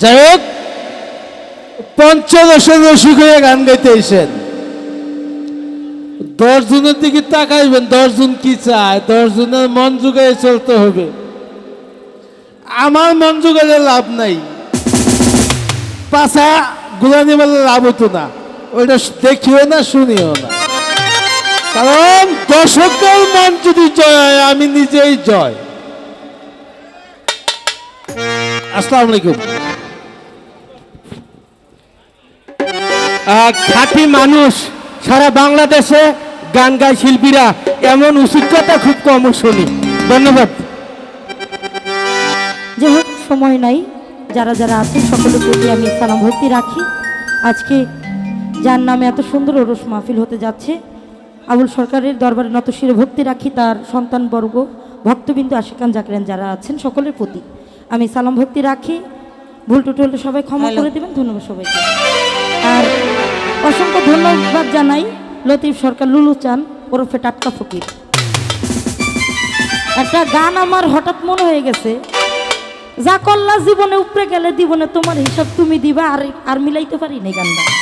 যাই হোক পঞ্চদশের রসিক হয়ে গান গাইতে এসেন দশ জনের দিকে তাকাইবেন দশ জন কি চায়? দশ জনের মন জুগাই চলতে হবে। আমার মন জুগালে লাভ নাই। পাশা গুলানি মেলে লাভ হতো না। ওইটা দেখিও না, শুনিও না। কারণ দর্শকের মন যদি জয় হয়, আমি নিজেই জয়। আসসালামু আলাইকুম। খাঁটি মানুষ, সারা বাংলাদেশে গান গায় শিল্পীরা, এমন উচিত কথা খুব কম শুনি। ধন্যবাদ। যে হোক, সময় নাই। যারা যারা আছে সকলের প্রতি আমি সালাম ভক্তি রাখি। আজকে যার নামে এত সুন্দর ওরস মাহফিল হতে যাচ্ছে, আবুল সরকারের দরবারে নত শিরে ভক্তি রাখি তার সন্তান বর্গ ভক্তবিন্দু আশিকান জাকরেন যারা আছেন, সকলের প্রতি। আমি সালাম ভক্তি রাখি। ভুল টুটুল সবাই ক্ষমা করে দেবেন ধন্যবাদ সবাইকে। আর অসংখ্য ধন্যবাদ জানাই লতিফ সরকার লুলু চান ওরফে টাটকা ফকির। একটা গান আমার হঠাৎ মনে হয়ে গেছে যা করলা জীবনে উপরে গেলে জীবনে তোমার হিসাব তুমি দিবা আর আর মিলাইতে পারি না গানটা।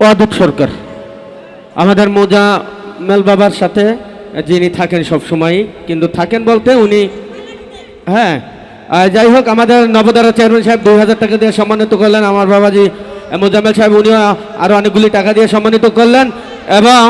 ধন্যবাদ সরকার, আমাদের মোজা মেল বাবার সাথে যিনি থাকেন সব সময় কিন্তু থাকেন বলতে উনি হ্যাঁ যাই হোক, আমাদের নবদারা চেয়ারম্যান সাহেব দুই হাজার টাকা দিয়ে সম্মানিত করলেন, আমার বাবাজি মোজামেল সাহেব, উনিও আরও অনেকগুলি টাকা দিয়ে সম্মানিত করলেন, এবং